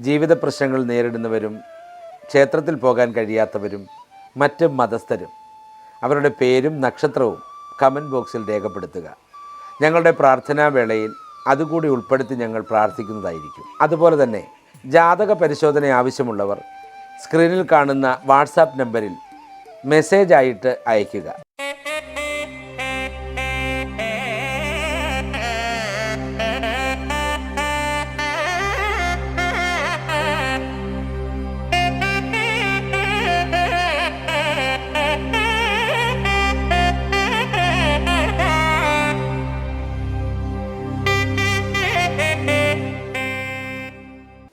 ജീവിത പ്രശ്നങ്ങൾ നേരിടുന്നവരും ക്ഷേത്രത്തിൽ പോകാൻ കഴിയാത്തവരും മറ്റ് മതസ്ഥരും അവരുടെ പേരും നക്ഷത്രവും കമന്റ് ബോക്സിൽ രേഖപ്പെടുത്തുക. ഞങ്ങളുടെ പ്രാർത്ഥനാ വേളയിൽ അതുകൂടി ഉൾപ്പെടുത്തി ഞങ്ങൾ പ്രാർത്ഥിക്കുന്നതായിരിക്കും. അതുപോലെ തന്നെ ജാതക പരിശോധന ആവശ്യമുള്ളവർ സ്ക്രീനിൽ കാണുന്ന വാട്സാപ്പ് നമ്പറിൽ മെസ്സേജായിട്ട് അയയ്ക്കുക.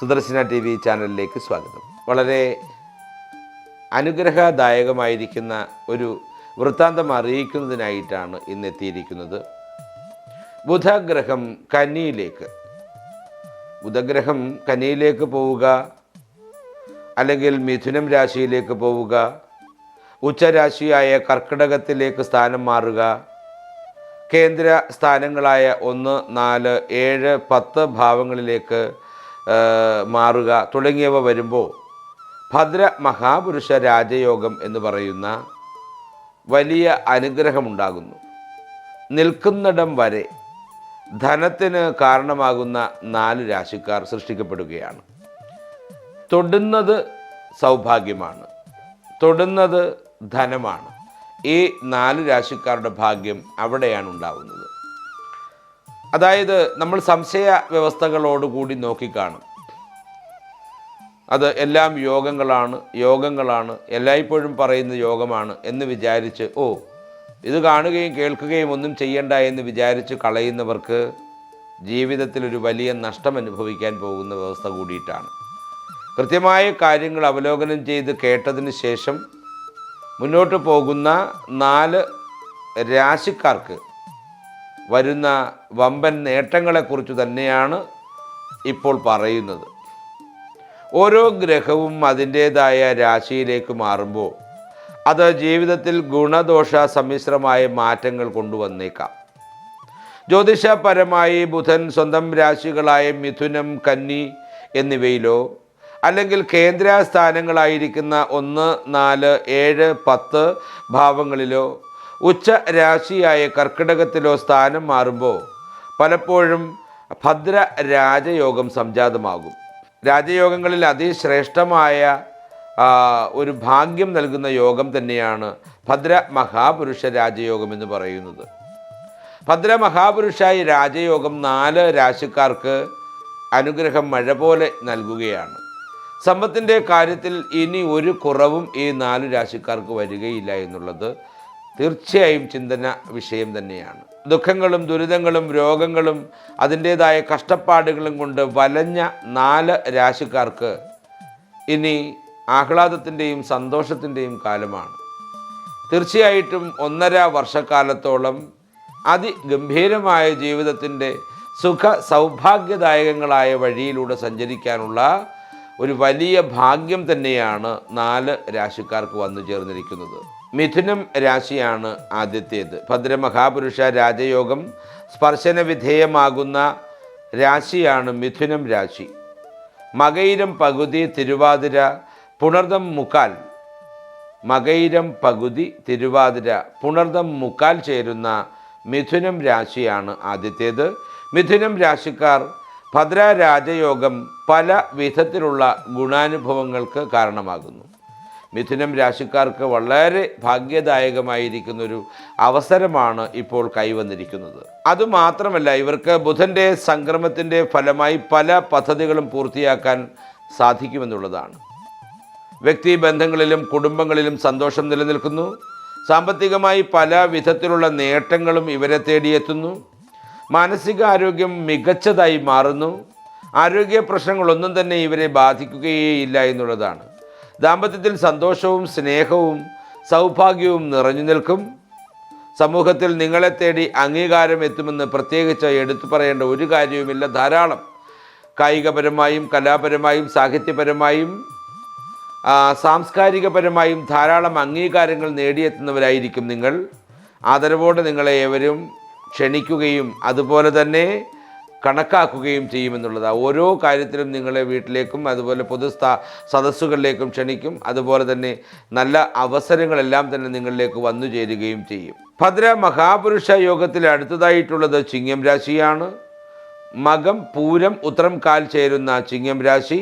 സുദർശന ടി വി ചാനലിലേക്ക് സ്വാഗതം. വളരെ അനുഗ്രഹദായകമായിരിക്കുന്ന ഒരു വൃത്താന്തം അറിയിക്കുന്നതിനായിട്ടാണ് ഇന്ന് എത്തിയിരിക്കുന്നത് ബുധഗ്രഹം കന്നിയിലേക്ക്. ബുധഗ്രഹം കന്നിയിലേക്ക് പോവുക അല്ലെങ്കിൽ മിഥുനം രാശിയിലേക്ക് പോവുക ഉച്ചരാശിയായ കർക്കിടകത്തിലേക്ക് സ്ഥാനം മാറുക കേന്ദ്ര സ്ഥാനങ്ങളായ ഒന്ന് നാല് ഏഴ് പത്ത് ഭാവങ്ങളിലേക്ക് മാറുക തുടങ്ങിയവ വരുമ്പോൾ ഭദ്ര മഹാപുരുഷ രാജയോഗം എന്ന് പറയുന്ന വലിയ അനുഗ്രഹമുണ്ടാകുന്നു. നിൽക്കുന്നിടം വരെ ധനത്തിന് കാരണമാകുന്ന നാല് രാശിക്കാർ സൃഷ്ടിക്കപ്പെടുകയാണ്. തൊടുന്നത് സൗഭാഗ്യമാണ്. തൊടുന്നത് ധനമാണ്. ഈ നാല് രാശിക്കാരുടെ ഭാഗ്യം അവിടെയാണ് ഉണ്ടാവുന്നത്. അതായത് നമ്മൾ സംശയ വ്യവസ്ഥകളോടുകൂടി നോക്കിക്കാണും. അത് എല്ലാം യോഗങ്ങളാണ് യോഗങ്ങളാണ് എല്ലായ്പ്പോഴും പറയുന്ന യോഗമാണ് എന്ന് വിചാരിച്ച് ഓ ഇത് കാണുകയും കേൾക്കുകയും ഒന്നും ചെയ്യണ്ട എന്ന് വിചാരിച്ച് കളയുന്നവർക്ക് ജീവിതത്തിലൊരു വലിയ നഷ്ടം അനുഭവിക്കാൻ പോകുന്ന വ്യവസ്ഥ കൂടിയിട്ടാണ്. കൃത്യമായ കാര്യങ്ങൾ അവലോകനം ചെയ്ത് കേട്ടതിന് ശേഷം മുന്നോട്ട് പോകുന്ന നാല് രാശിക്കാർക്ക് വരുന്ന വമ്പൻ നേട്ടങ്ങളെക്കുറിച്ച് തന്നെയാണ് ഇപ്പോൾ പറയുന്നത്. ഓരോ ഗ്രഹവും അതിന്റേതായ രാശിയിലേക്ക് മാറുമ്പോൾ അത് ജീവിതത്തിൽ ഗുണദോഷ സമ്മിശ്രമായ മാറ്റങ്ങൾ കൊണ്ടുവന്നേക്കാം. ജ്യോതിഷപരമായി ബുധൻ സ്വന്തം രാശികളായ മിഥുനം കന്നി എന്നിവയിലോ അല്ലെങ്കിൽ കേന്ദ്ര സ്ഥാനങ്ങളായിരിക്കുന്ന ഒന്ന് നാല് ഏഴ് പത്ത് ഭാവങ്ങളിലോ ഉച്ച രാശിയായ കർക്കിടകത്തിലോ സ്ഥാനം മാറുമ്പോൾ പലപ്പോഴും ഭദ്ര രാജയോഗം സംജാതമാകും. രാജയോഗങ്ങളിൽ അതിശ്രേഷ്ഠമായ ഒരു ഭാഗ്യം നൽകുന്ന യോഗം തന്നെയാണ് ഭദ്ര മഹാപുരുഷ രാജയോഗം എന്ന് പറയുന്നത്. ഭദ്ര മഹാപുരുഷായി രാജയോഗം നാല് രാശിക്കാർക്ക് അനുഗ്രഹം മഴ പോലെ നൽകുകയാണ്. സമ്പത്തിന്റെ കാര്യത്തിൽ ഇനി ഒരു കുറവും ഈ നാല് രാശിക്കാർക്ക് വരികയില്ല എന്നുള്ളത് തീർച്ചയായും ചിന്തന വിഷയം തന്നെയാണ്. ദുഃഖങ്ങളും ദുരിതങ്ങളും രോഗങ്ങളും അതിന്റേതായ കഷ്ടപ്പാടുകളും കൊണ്ട് വലഞ്ഞ നാല് രാശിക്കാർക്ക് ഇനി ആഹ്ലാദത്തിന്റെയും സന്തോഷത്തിന്റെയും കാലമാണ്. തീർച്ചയായിട്ടും ഒന്നര വർഷക്കാലത്തോളം അതിഗംഭീരമായ ജീവിതത്തിന്റെ സുഖ സൗഭാഗ്യദായകങ്ങളായ വഴിയിലൂടെ സഞ്ചരിക്കാനുള്ള ഒരു വലിയ ഭാഗ്യം തന്നെയാണ് നാല് രാശിക്കാർക്ക് വന്നു ചേർന്നിരിക്കുന്നത്. മിഥുനം രാശിയാണ് ആദ്യത്തേത്. ഭദ്രമഹാപുരുഷ രാജയോഗം സ്പർശന വിധേയമാകുന്ന രാശിയാണ് മിഥുനം രാശി. മകയിരം പകുതി തിരുവാതിര പുണർദം മുക്കാൽ. മകയിരം പകുതി തിരുവാതിര പുണർദം മുക്കാൽ ചേരുന്ന മിഥുനം രാശിയാണ് ആദ്യത്തേത്. മിഥുനം രാശിക്കാർ ഭദ്ര രാജയോഗം പല വിധത്തിലുള്ള ഗുണാനുഭവങ്ങൾക്ക് കാരണമാകുന്നു. മിഥുനം രാശിക്കാർക്ക് വളരെ ഭാഗ്യദായകമായിരിക്കുന്നൊരു അവസരമാണ് ഇപ്പോൾ കൈവന്നിരിക്കുന്നത്. അതുമാത്രമല്ല ഇവർക്ക് ബുധന്റെ സംക്രമത്തിന്റെ ഫലമായി പല പദ്ധതികളും പൂർത്തിയാക്കാൻ സാധിക്കുമെന്നുള്ളതാണ്. വ്യക്തി ബന്ധങ്ങളിലും കുടുംബങ്ങളിലും സന്തോഷം നിലനിൽക്കുന്നു. സാമ്പത്തികമായി പല വിധത്തിലുള്ള നേട്ടങ്ങളും ഇവരെ തേടിയെത്തുന്നു. മാനസികാരോഗ്യം മികച്ചതായി മാറുന്നു. ആരോഗ്യ പ്രശ്നങ്ങളൊന്നും തന്നെ ഇവരെ ബാധിക്കുകയേയില്ല എന്നുള്ളതാണ്. ദാമ്പത്യത്തിൽ സന്തോഷവും സ്നേഹവും സൗഭാഗ്യവും നിറഞ്ഞു നിൽക്കും. സമൂഹത്തിൽ നിങ്ങളെ തേടി അംഗീകാരം എത്തുമെന്ന് പ്രത്യേകിച്ച് എടുത്തു പറയേണ്ട ഒരു കാര്യവുമില്ല ധാരാളം. കായികപരമായും കലാപരമായും സാഹിത്യപരമായും സാംസ്കാരികപരമായും ധാരാളം അംഗീകാരങ്ങൾ നേടിയെത്തുന്നവരായിരിക്കും നിങ്ങൾ. ആദരവോടെ നിങ്ങളെ ഏവരും ക്ഷണിക്കുകയും അതുപോലെ തന്നെ കണക്കാക്കുകയും ചെയ്യുമെന്നുള്ളതാണ് ഓരോ കാര്യത്തിലും നിങ്ങളെ വീട്ടിലേക്കും അതുപോലെ പൊതുസ്ഥ സദസ്സുകളിലേക്കും ക്ഷണിക്കും. അതുപോലെ തന്നെ നല്ല അവസരങ്ങളെല്ലാം തന്നെ നിങ്ങളിലേക്ക് വന്നു ചേരുകയും ചെയ്യും. ഭദ്ര മഹാപുരുഷ യോഗത്തിൽ അടുത്തതായിട്ടുള്ളത് ചിങ്ങം രാശിയാണ്. മകം പൂരം ഉത്തരം കാൽ ചേരുന്ന ചിങ്ങം രാശി.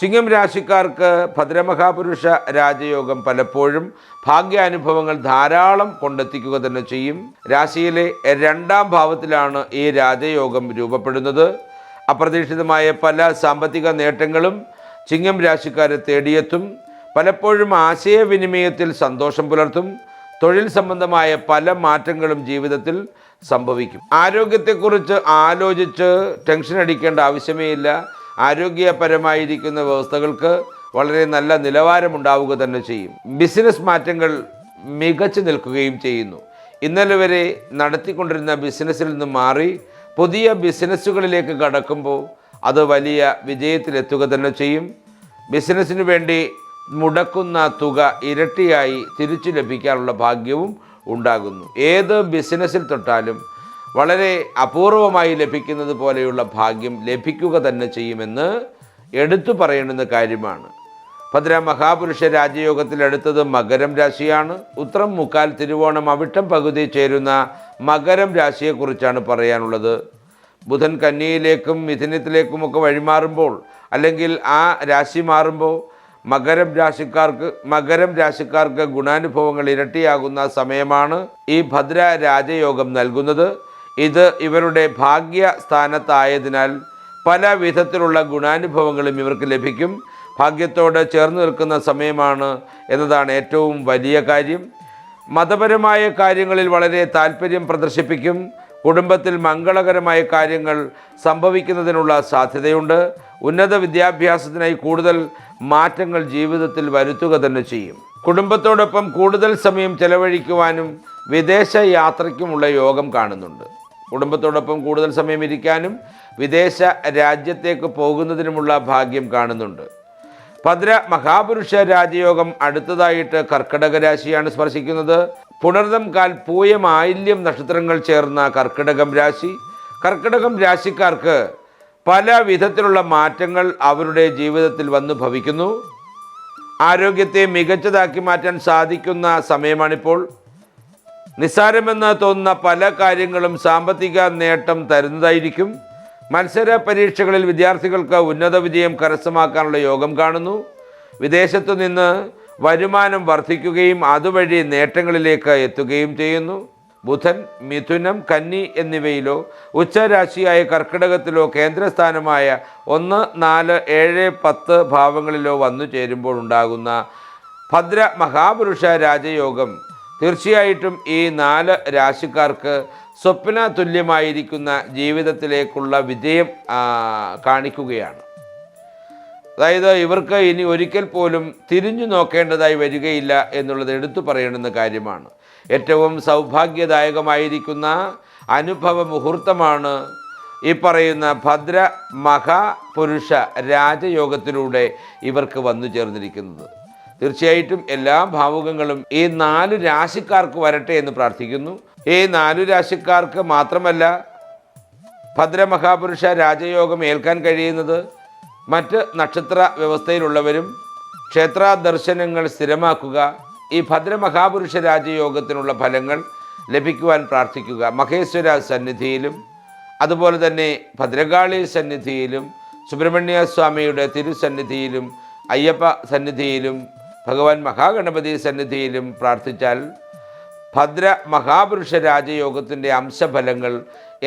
ചിങ്ങം രാശിക്കാർക്ക് ഭദ്രമഹാപുരുഷ രാജയോഗം പലപ്പോഴും ഭാഗ്യാനുഭവങ്ങൾ ധാരാളം കൊണ്ടെത്തിക്കുക തന്നെ ചെയ്യും. രാശിയിലെ രണ്ടാം ഭാവത്തിലാണ് ഈ രാജയോഗം രൂപപ്പെടുന്നത്. അപ്രതീക്ഷിതമായ പല സാമ്പത്തിക നേട്ടങ്ങളും ചിങ്ങം രാശിക്കാരെ തേടിയെത്തും. പലപ്പോഴും ആശയവിനിമയത്തിൽ സന്തോഷം പുലർത്തും. തൊഴിൽ സംബന്ധമായ പല മാറ്റങ്ങളും ജീവിതത്തിൽ സംഭവിക്കും. ആരോഗ്യത്തെക്കുറിച്ച് ആലോചിച്ച് ടെൻഷൻ അടിക്കേണ്ട ആവശ്യമേ ഇല്ല. ആരോഗ്യപരമായിരിക്കുന്ന വ്യവസ്ഥകൾക്ക് വളരെ നല്ല നിലവാരമുണ്ടാവുക തന്നെ ചെയ്യും. ബിസിനസ് മാറ്റങ്ങൾ മികച്ചു നിൽക്കുകയും ചെയ്യുന്നു. ഇന്നലെ വരെ നടത്തിക്കൊണ്ടിരുന്ന ബിസിനസ്സിൽ നിന്ന് മാറി പുതിയ ബിസിനസ്സുകളിലേക്ക് കടക്കുമ്പോൾ അത് വലിയ വിജയത്തിലെത്തുക തന്നെ ചെയ്യും. ബിസിനസ്സിന് വേണ്ടി മുടക്കുന്ന തുക ഇരട്ടിയായി തിരിച്ചു ലഭിക്കാനുള്ള ഭാഗ്യവും ഉണ്ടാകുന്നു. ഏത് ബിസിനസ്സിൽ തൊട്ടാലും വളരെ അപൂർവമായി ലഭിക്കുന്നത് പോലെയുള്ള ഭാഗ്യം ലഭിക്കുക തന്നെ ചെയ്യുമെന്ന് എടുത്തു പറയേണ്ടുന്ന കാര്യമാണ്. ഭദ്ര മഹാപുരുഷ രാജയോഗത്തിൽ അടുത്തത് മകരം രാശിയാണ്. ഉത്രം മുക്കാൽ തിരുവോണം അവിട്ടം പകുതി ചേരുന്ന മകരം രാശിയെക്കുറിച്ചാണ് പറയാനുള്ളത്. ബുധൻ കന്നിയിലേക്കും മിഥുനത്തിലേക്കുമൊക്കെ വഴിമാറുമ്പോൾ അല്ലെങ്കിൽ ആ രാശി മാറുമ്പോൾ മകരം രാശിക്കാർക്ക് മകരം രാശിക്കാർക്ക് ഗുണാനുഭവങ്ങൾ ഇരട്ടിയാകുന്ന സമയമാണ് ഈ ഭദ്ര രാജയോഗം നൽകുന്നത്. ഇത് ഇവരുടെ ഭാഗ്യ സ്ഥാനത്തായതിനാൽ പല വിധത്തിലുള്ള ഗുണാനുഭവങ്ങളും ഇവർക്ക് ലഭിക്കും. ഭാഗ്യത്തോട് ചേർന്ന് നിൽക്കുന്ന സമയമാണ് എന്നതാണ് ഏറ്റവും വലിയ കാര്യം. മതപരമായ കാര്യങ്ങളിൽ വളരെ താല്പര്യം പ്രദർശിപ്പിക്കും. കുടുംബത്തിൽ മംഗളകരമായ കാര്യങ്ങൾ സംഭവിക്കുന്നതിനുള്ള സാധ്യതയുണ്ട്. ഉന്നത വിദ്യാഭ്യാസത്തിനായി കൂടുതൽ മാറ്റങ്ങൾ ജീവിതത്തിൽ വരുത്തുക തന്നെ ചെയ്യും. കുടുംബത്തോടൊപ്പം കൂടുതൽ സമയം ചെലവഴിക്കുവാനും വിദേശ യാത്രയ്ക്കുമുള്ള യോഗം കാണുന്നുണ്ട്. കുടുംബത്തോടൊപ്പം കൂടുതൽ സമയം ഇരിക്കാനും വിദേശ രാജ്യത്തേക്ക് പോകുന്നതിനുമുള്ള ഭാഗ്യം കാണുന്നുണ്ട്. ഭദ്ര മഹാപുരുഷ രാജയോഗം അടുത്തതായിട്ട് കർക്കിടക രാശിയാണ് സ്പർശിക്കുന്നത്. പുണർദം കാൽ പൂയം ആയില്യം നക്ഷത്രങ്ങൾ ചേർന്ന കർക്കിടകം രാശി. കർക്കിടകം രാശിക്കാർക്ക് പല വിധത്തിലുള്ള മാറ്റങ്ങൾ അവരുടെ ജീവിതത്തിൽ വന്നു ഭവിക്കുന്നു. ആരോഗ്യത്തെ മികച്ചതാക്കി മാറ്റാൻ സാധിക്കുന്ന സമയമാണിപ്പോൾ. നിസ്സാരമെന്ന് തോന്നുന്ന പല കാര്യങ്ങളും സാമ്പത്തിക നേട്ടം തരുന്നതായിരിക്കും. മത്സര പരീക്ഷകളിൽ വിദ്യാർത്ഥികൾക്ക് ഉന്നത വിജയം കരസ്ഥമാക്കാനുള്ള യോഗം കാണുന്നു. വിദേശത്തു നിന്ന് വരുമാനം വർദ്ധിക്കുകയും അതുവഴി നേട്ടങ്ങളിലേക്ക് എത്തുകയും ചെയ്യുന്നു. ബുധൻ മിഥുനം കന്നി എന്നിവയിലോ ഉച്ചരാശിയായ കർക്കിടകത്തിലോ കേന്ദ്രസ്ഥാനമായ ഒന്ന് നാല് ഏഴ് പത്ത് ഭാവങ്ങളിലോ വന്നു ചേരുമ്പോൾ ഉണ്ടാകുന്ന ഭദ്ര മഹാപുരുഷ രാജയോഗം തീർച്ചയായിട്ടും ഈ നാല് രാശിക്കാർക്ക് സ്വപ്ന തുല്യമായിരിക്കുന്ന ജീവിതത്തിലേക്കുള്ള വിജയം കാണിക്കുകയാണ്. അതായത് ഇവർക്ക് ഇനി ഒരിക്കൽ പോലും തിരിഞ്ഞു നോക്കേണ്ടതായി വരികയില്ല എന്നുള്ളത് എടുത്തു പറയണമെന്ന കാര്യമാണ്. ഏറ്റവും സൗഭാഗ്യദായകമായിരിക്കുന്ന അനുഭവ മുഹൂർത്തമാണ് ഈ പറയുന്ന ഭദ്ര മഹാപുരുഷ രാജയോഗത്തിലൂടെ ഇവർക്ക് വന്നു ചേർന്നിരിക്കുന്നത്. തീർച്ചയായിട്ടും എല്ലാ ഭാവുകങ്ങളും ഈ നാലു രാശിക്കാർക്ക് വരട്ടെ എന്ന് പ്രാർത്ഥിക്കുന്നു. ഈ നാലു രാശിക്കാർക്ക് മാത്രമല്ല ഭദ്രമഹാപുരുഷ രാജയോഗം ഏൽക്കാൻ കഴിയുന്നത് മറ്റ് നക്ഷത്ര വ്യവസ്ഥയിലുള്ളവരും ക്ഷേത്ര ദർശനങ്ങൾ സ്ഥിരമാക്കുക ഈ ഭദ്രമഹാപുരുഷ രാജയോഗത്തിനുള്ള ഫലങ്ങൾ ലഭിക്കുവാൻ പ്രാർത്ഥിക്കുക. മഹേശ്വര സന്നിധിയിലും അതുപോലെ തന്നെ ഭദ്രകാളി സന്നിധിയിലും സുബ്രഹ്മണ്യ സ്വാമിയുടെ തിരുസന്നിധിയിലും അയ്യപ്പ സന്നിധിയിലും ഭഗവാൻ മഹാഗണപതി സന്നിധിയിലും പ്രാർത്ഥിച്ചാൽ ഭദ്ര മഹാപുരുഷ രാജയോഗത്തിന്റെ അംശഫലങ്ങൾ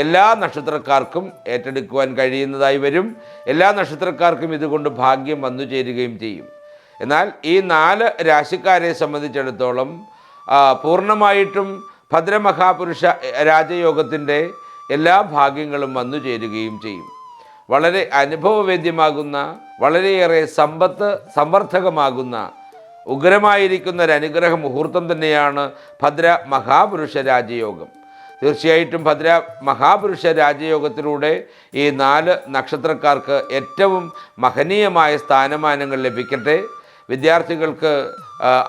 എല്ലാ നക്ഷത്രക്കാർക്കും ഏറ്റെടുക്കുവാൻ കഴിയുന്നതായി വരും. എല്ലാ നക്ഷത്രക്കാർക്കും ഇതുകൊണ്ട് ഭാഗ്യം വന്നു ചേരുകയും ചെയ്യും. എന്നാൽ ഈ നാല് രാശിക്കാരെ സംബന്ധിച്ചിടത്തോളം പൂർണമായിട്ടും ഭദ്രമഹാപുരുഷ രാജയോഗത്തിന്റെ എല്ലാ ഭാഗ്യങ്ങളും വന്നു ചേരുകയും ചെയ്യും. വളരെ അനുഭവവേദ്യമാകുന്ന വളരെയേറെ സമ്പത്ത് സമർത്ഥകമാകുന്ന ഉഗ്രമായിരിക്കുന്ന ഒരു അനുഗ്രഹ മുഹൂർത്തം തന്നെയാണ് ഭദ്ര മഹാപുരുഷ രാജയോഗം. തീർച്ചയായിട്ടും ഭദ്ര മഹാപുരുഷ രാജയോഗത്തിലൂടെ ഈ നാല് നക്ഷത്രക്കാർക്ക് ഏറ്റവും മഹനീയമായ സ്ഥാനമാനങ്ങൾ ലഭിക്കട്ടെ. വിദ്യാർത്ഥികൾക്ക്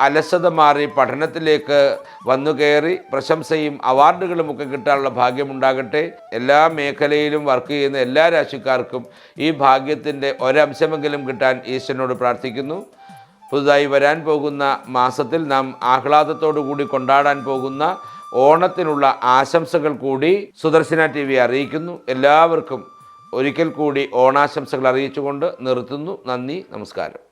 അലസത മാറി പഠനത്തിലേക്ക് വന്നു കയറി പ്രശംസയും അവാർഡുകളും ഒക്കെ കിട്ടാനുള്ള ഭാഗ്യമുണ്ടാകട്ടെ. എല്ലാ മേഖലയിലും വർക്ക് ചെയ്യുന്ന എല്ലാ രാശിക്കാർക്കും ഈ ഭാഗ്യത്തിന്റെ ഒരംശമെങ്കിലും കിട്ടാൻ ഈശ്വരനോട് പ്രാർത്ഥിക്കുന്നു. പുതുതായി വരാൻ പോകുന്ന മാസത്തിൽ നാം ആഹ്ലാദത്തോടു കൂടി കൊണ്ടാടാൻ പോകുന്ന ഓണത്തിനുള്ള ആശംസകൾ കൂടി സുദർശന ടി വി അറിയിക്കുന്നു. എല്ലാവർക്കും ഒരിക്കൽ കൂടി ഓണാശംസകൾ അറിയിച്ചുകൊണ്ട് നിർത്തുന്നു. നന്ദി നമസ്കാരം.